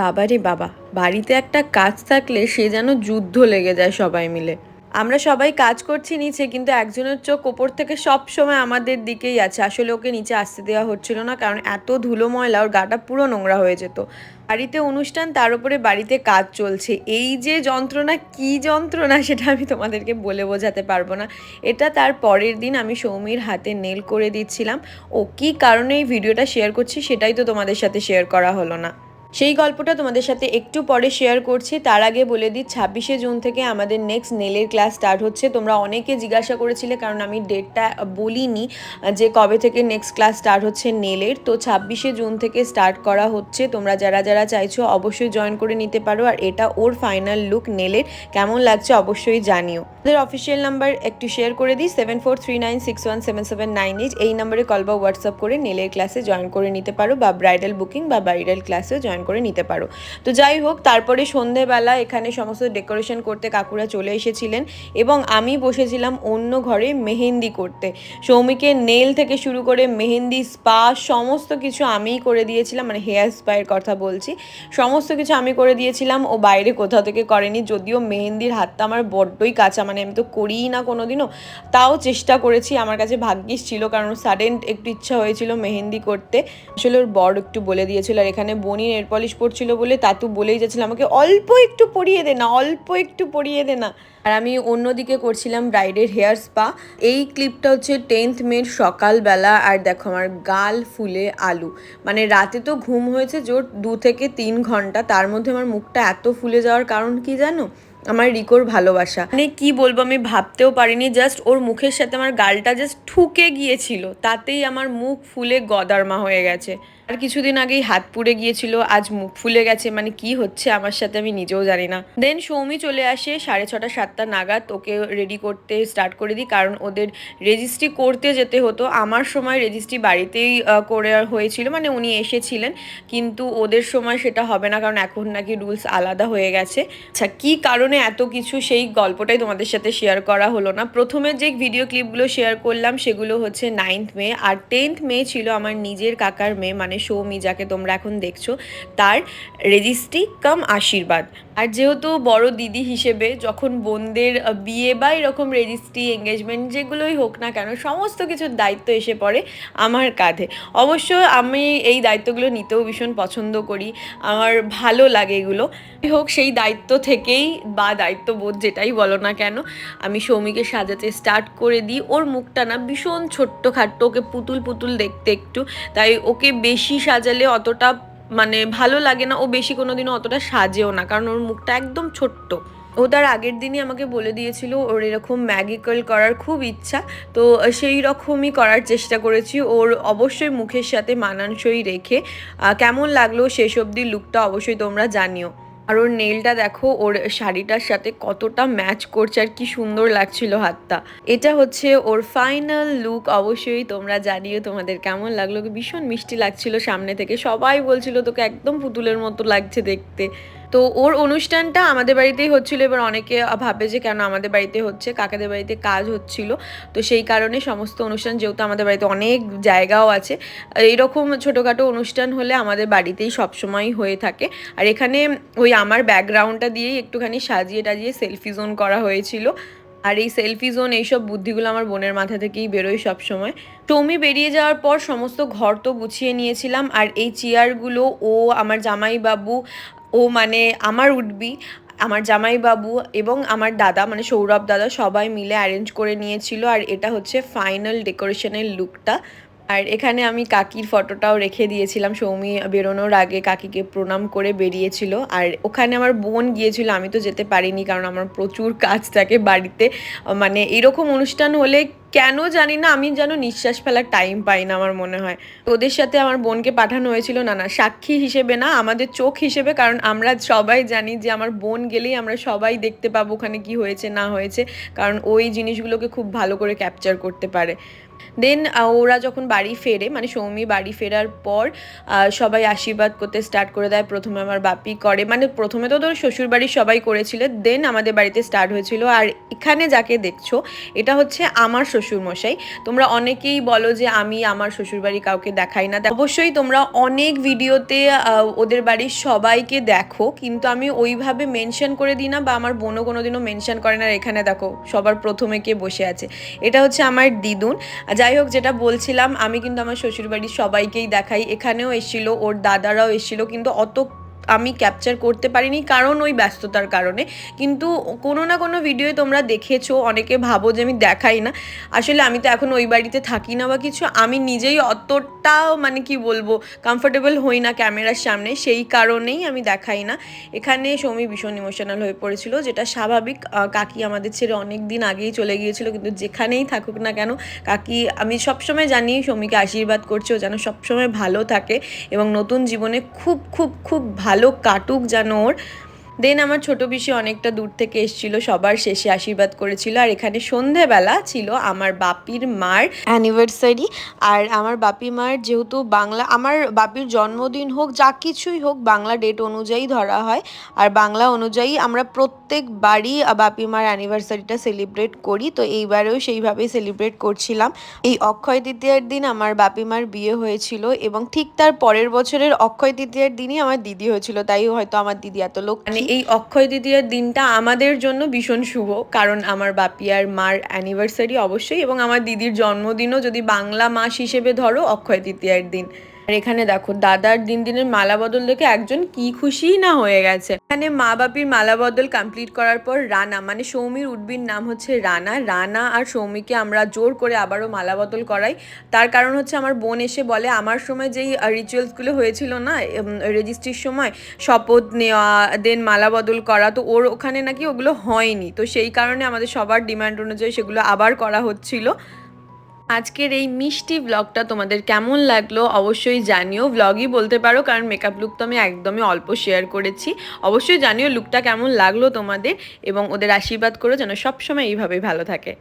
বাবা রে বাবা, বাড়িতে একটা কাজ থাকলে সে যেন যুদ্ধ লেগে যায় সবাই মিলে। আমরা সবাই কাজ করছি নিচে, কিন্তু একজনের চোখ ওপর থেকে সব সময় আমাদের দিকেই আছে। আসলে ওকে নিচে আসতে দেওয়া হচ্ছিল না, কারণ এত ধুলো ময়লা, ওর গাটা পুরো নোংরা হয়ে যেত। বাড়িতে অনুষ্ঠান, তার উপরে বাড়িতে কাজ চলছে। এই যে যন্ত্রণা, কি যন্ত্রণা সেটা আমি তোমাদেরকে বলে বোঝাতে পারব না। এটা তার পরের দিন আমি সৌমির হাতে নেল করে দিচ্ছিলাম। ও কি কারণে এই ভিডিওটা শেয়ার করছি সেটাই তো তোমাদের সাথে শেয়ার করা হলো না। সেই গল্পটা তোমাদের সাথে একটু পরে শেয়ার করছি। তার আগে বলে দিই, ছাব্বিশে জুন থেকে আমাদের নেক্সট নেলের ক্লাস স্টার্ট হচ্ছে। তোমরা অনেকে জিজ্ঞাসা করেছিলে, কারণ আমি ডেটটা বলিনি যে কবে থেকে নেক্সট ক্লাস স্টার্ট হচ্ছে নেলের তো ছাব্বিশে জুন থেকে স্টার্ট করা হচ্ছে। তোমরা যারা যারা চাইছো অবশ্যই জয়েন করে নিতে পারো। আর এটা ওর ফাইনাল লুক নেলের কেমন লাগছে অবশ্যই জানিও। ওদের অফিসিয়াল নাম্বার একটু শেয়ার করে দিই seven four three nine six one seven seven nine eight এই নাম্বারে কল বা হোয়াটসঅ্যাপ করে নেলের ক্লাসে জয়েন করে নিতে পারো বা ব্রাইডাল বুকিং বা ব্রাইডাল ক্লাসেও জয়েন করে নিতে পারো। তো যাই হোক, তারপরে সন্ধেবেলা এখানে সমস্ত ডেকোরেশন করতে কাকুরা চলে এসেছিলেন এবং আমি বসেছিলাম অন্য ঘরে মেহেন্দি করতে। সৌমিকে নেল থেকে শুরু করে মেহেন্দি, স্পা, সমস্ত কিছু আমিই করে দিয়েছিলাম মানে হেয়ার স্পায়ের কথা বলছি। সমস্ত কিছু আমি করে দিয়েছিলাম, ও বাইরে কোথাও থেকে করেনি, যদিও মেহেন্দির হাতটা আমার বড্ডই কাঁচা মানে আমি তো করিই না কোনো দিনও তাও চেষ্টা করেছি, আমার কাছে ভাগ্যিস ছিল, কারণ সাডেন একটু ইচ্ছা হয়েছিল মেহেন্দি করতে। আসলে ওর বড় একটু বলে দিয়েছিল, আর এখানে বনির নেল পলিশ পড়ছিল বলে তাতু বলেই যাচ্ছিল, আমাকে অল্প একটু পরিয়ে দে না, অল্প একটু পরিয়ে দে না। আর আমি অন্যদিকে করছিলাম ব্রাইডের হেয়ার স্পা। এই ক্লিপটা হচ্ছে টেন্থ মের সকালবেলা আর দেখো আমার গাল ফুলে আলু। মানে রাতে তো ঘুম হয়েছে জোর দু থেকে তিন ঘণ্টা, তার মধ্যে আমার মুখটা এত ফুলে যাওয়ার কারণ কি জানো? আমার রিকোর ভালোবাসা। মানে কি বলব, আমি ভাবতেও পারিনি, জাস্ট ওর মুখের সাথে আমার গালটা জাস্ট ঠুকে গিয়েছিল, তাতেই আমার মুখ ফুলে গদারমা হয়ে গেছে। আর কিছুদিন আগেই হাত পুড়ে গিয়েছিল, আজ মুখ ফুলে গেছে মানে কি হচ্ছে আমার সাথে আমি নিজেও জানি না। দেন সৌমি চলে আসে সাড়ে ছটা, সাতটা নাগাদ, ওকে রেডি করতে স্টার্ট করে দিই, কারণ ওদের রেজিস্ট্রি করতে যেতে হতো। আমার সময় রেজিস্ট্রি বাড়িতেই করে হয়েছিল মানে উনি এসেছিলেন, কিন্তু ওদের সময় সেটা হবে না, কারণ এখন নাকি রুলস আলাদা হয়ে গেছে। আচ্ছা কি কারণে এত কিছু সেই গল্পটাই তোমাদের সাথে শেয়ার করা হলো না? প্রথমে যে ভিডিও ক্লিপগুলো শেয়ার করলাম, সেগুলো হচ্ছে নাইন্থ মে, আর টেন্থ মে ছিল আমার নিজের কাকার মেয়ে মানে সৌমি যাকে তোমরা এখন দেখছ, তার রেজিস্ট্রি কাম আশীর্বাদ। আর যেহেতু বড় দিদি হিসেবে যখন বোনদের বিয়ে বা এরকম রেজিস্ট্রি এঙ্গেজমেন্ট যেগুলোই হোক না কেন, সমস্ত কিছুর দায়িত্ব এসে পড়ে আমার কাঁধে। অবশ্য আমি এই দায়িত্বগুলো নিতেও ভীষণ পছন্দ করি, আমার ভালো লাগে এগুলো। হোক, সেই দায়িত্ব থেকেই বা দায়িত্ববোধ যেটাই বলো না কেন, আমি সৌমিকে সাজাতে স্টার্ট করে দিই। ওর মুখটা না ভীষণ ছোট্ট খাট্ট ওকে পুতুল পুতুল দেখতে একটু, তাই ওকে বেশি সাজালে অতটা মানে ভালো লাগে না, ও বেশি কোনো দিনও অতটা সাজেও না, কারণ ওর মুখটা একদম ছোট্ট। ও তার আগের দিনই আমাকে বলে দিয়েছিল ওর এরকম ম্যাগিক্যাল করার খুব ইচ্ছা, তো সেই রকমই করার চেষ্টা করেছি। ওর অবশ্যই মুখের সাথে মানানসই রেখে কেমন লাগল শেষ অবধি লুকটা অবশ্যই তোমরা জানিও। আর ওর নেলটা দেখো, ওর শাড়িটার সাথে কতটা ম্যাচ করছে আর কি সুন্দর লাগছিল হাতটা। এটা হচ্ছে ওর ফাইনাল লুক অবশ্যই তোমরা জানিও তোমাদের কেমন লাগল। ভীষণ মিষ্টি লাগছিল সামনে থেকে। সবাই বলছিল, তোকে একদম পুতুলের মতো লাগছে দেখতে। তো ওর অনুষ্ঠানটা আমাদের বাড়িতেই হচ্ছিল, এবার অনেকে ভাবে যে কেন আমাদের বাড়িতে হচ্ছে, কাকাদের বাড়িতে কাজ হচ্ছিল। তো সেই কারণে সমস্ত অনুষ্ঠান, যেহেতু আমাদের বাড়িতে অনেক জায়গাও আছে, এইরকম ছোটোখাটো অনুষ্ঠান হলে আমাদের বাড়িতেই সবসময় হয়ে থাকে। আর এখানে ওই আমার ব্যাকগ্রাউন্ডটা দিয়েই একটুখানি সাজিয়ে টাজিয়ে সেলফি জোন করা হয়েছিল। আর এই সেলফি জোন এইসব বুদ্ধিগুলো আমার বোনের মাথা থেকেই বেরোয় সব সময়। টমি বেরিয়ে যাওয়ার পর সমস্ত ঘর তো গুছিয়ে নিয়েছিলাম, আর এই চেয়ারগুলো ও, আমার জামাইবাবু ও মানে আমার উঠবি আমার জামাইবাবু এবং আমার দাদা মানে সৌরভ দাদা সবাই মিলে অ্যারেঞ্জ করে নিয়েছিল। আর এটা হচ্ছে ফাইনাল ডেকোরেশনের লুকটা আর এখানে আমি কাকির ফটোটাও রেখে দিয়েছিলাম। সৌমি বেরোনোর আগে কাকিকে প্রণাম করে বেরিয়েছিল। আর ওখানে আমার বোন গিয়েছিল, আমি তো যেতে পারিনি কারণ আমার প্রচুর কাজ থাকে বাড়িতে। মানে এরকম অনুষ্ঠান হলে কেন জানি না, আমি যেন নিঃশ্বাস ফেলার টাইম পাই না আমার মনে হয়। ওদের সাথে আমার বোনকে পাঠানো হয়েছিল, না না, সাক্ষী হিসেবে না, আমাদের চোখ হিসেবে, কারণ আমরা সবাই জানি যে আমার বোন গেলেই আমরা সবাই দেখতে পাবো ওখানে কি হয়েছে, না হয়েছে। কারণ ওই জিনিসগুলোকে খুব ভালো করে ক্যাপচার করতে পারে। দেন ওরা যখন বাড়ি ফেরে মানে সৌমি বাড়ি ফেরার পর সবাই আশীর্বাদ করতে স্টার্ট করে দেয়। প্রথমে আমার বাপি করে। মানে প্রথমে তো তোর শ্বশুর বাড়ির সবাই করেছিল। দেন আমাদের বাড়িতে স্টার্ট হয়েছিল। আর এখানে যাকে দেখছ, এটা হচ্ছে আমার শ্বশুর মশাই তোমরা অনেকেই বলো যে, আমি আমার শ্বশুর বাড়ি কাউকে দেখাই না। অবশ্যই তোমরা অনেক ভিডিওতে ওদের বাড়ির সবাইকে দেখো। কিন্তু আমি ওইভাবে মেনশন করে দিই না বা আমার বোনও কোনোদিনও মেনশন করে না। এখানে দেখো, সবার প্রথমে কে বসে আছে? এটা হচ্ছে আমার দিদুন। যাই হোক, যেটা বলছিলাম, আমি কিন্তু আমার শ্বশুরবাড়ির সবাইকেই দেখাই। এখানেও এসেছিল, ওর দাদারাও এসেছিল, কিন্তু অত আমি ক্যাপচার করতে পারিনি কারণ ওই ব্যস্ততার কারণে। কিন্তু কোনো না কোনো ভিডিও তোমরা দেখেছ, অনেকে ভাবো যে আমি দেখাই না। আসলে আমি তো এখন ওই বাড়িতে থাকি না বা কিছু, আমি নিজেই অতটাও মানে কি বলব কমফোর্টেবল হই না ক্যামেরার সামনে, সেই কারণেই আমি দেখাই না। এখানে সৌমি ভীষণ ইমোশনাল হয়ে পড়েছিল, যেটা স্বাভাবিক। কাকি আমাদের ছেড়ে অনেক দিন আগেই চলে গিয়েছিল, কিন্তু যেখানেই থাকুক না কেন, কাকি, আমি সবসময় জানি সৌমিকে আশীর্বাদ করছে, ও যেন সবসময় ভালো থাকে এবং নতুন জীবনে খুব খুব খুব ভালো কাটুক যেন ওর দেন আমার ছোট পিসি অনেকটা দূর থেকে এসেছিল, সবার শেষে আশীর্বাদ করেছিল। আর এখানে সন্ধেবেলা ছিল আমার বাপির মার অ্যানিভার্সারি আর আমার বাপি মার যেহেতু বাংলা, আমার বাপির জন্মদিন হোক, যা কিছুই হোক, বাংলা ডেট অনুযায়ী ধরা হয়। আর বাংলা অনুযায়ী আমরা প্রত্যেকবারই বাপি মার অ্যানিভার্সারিটা সেলিব্রেট করি। তো এইবারেও সেইভাবেই সেলিব্রেট করছিলাম। এই অক্ষয় তৃতীয়ার দিন আমার বাপি মার বিয়ে হয়েছিল এবং ঠিক তার পরের বছরের অক্ষয় তৃতীয়ার দিনই আমার দিদি হয়েছিল। তাই হয়তো আমার দিদি এত লোক মানে এই অক্ষয় তৃতীয়ার দিনটা আমাদের জন্য ভীষণ শুভ, কারণ আমার বাপিয়ার মার অ্যানিভার্সারি অবশ্যই, এবং আমার দিদির জন্মদিনও যদি বাংলা মাস হিসেবে ধরো অক্ষয় তৃতীয়ার দিন। আর এখানে দেখো, দাদার দিন দিনের মালা বদল দেখে একজন কি খুশি না হয়ে গেছে। এখানে মা বাপির মালা বদল কমপ্লিট করার পর রানা মানে সৌমির উডবির নাম হচ্ছে রানা। রানা আর সৌমিকে আমরা জোর করে আবারও মালা বদল করাই। তার কারণ হচ্ছে আমার বোন এসে বলে, আমার সময় যেই রিচুয়ালসগুলো হয়েছিল না রেজিস্ট্রির সময়, শপথ নেওয়া দেন মালা বদল করা, তো ওর ওখানে নাকি ওগুলো হয়নি। তো সেই কারণে আমাদের সবার ডিমান্ড অনুযায়ী সেগুলো আবার করা হচ্ছিল। আজকের এই মিষ্টি ব্লগটা তোমাদের কেমন লাগল অবশ্যই জানিও। ব্লগই বলতে পারো, কারণ মেকআপ লুক তো আমি একদমই অল্প শেয়ার করেছি। অবশ্যই জানিও লুকটা কেমন লাগল তোমাদের, এবং ওদের আশীর্বাদ করো যেন সবসময় এইভাবেই ভালো থাকে।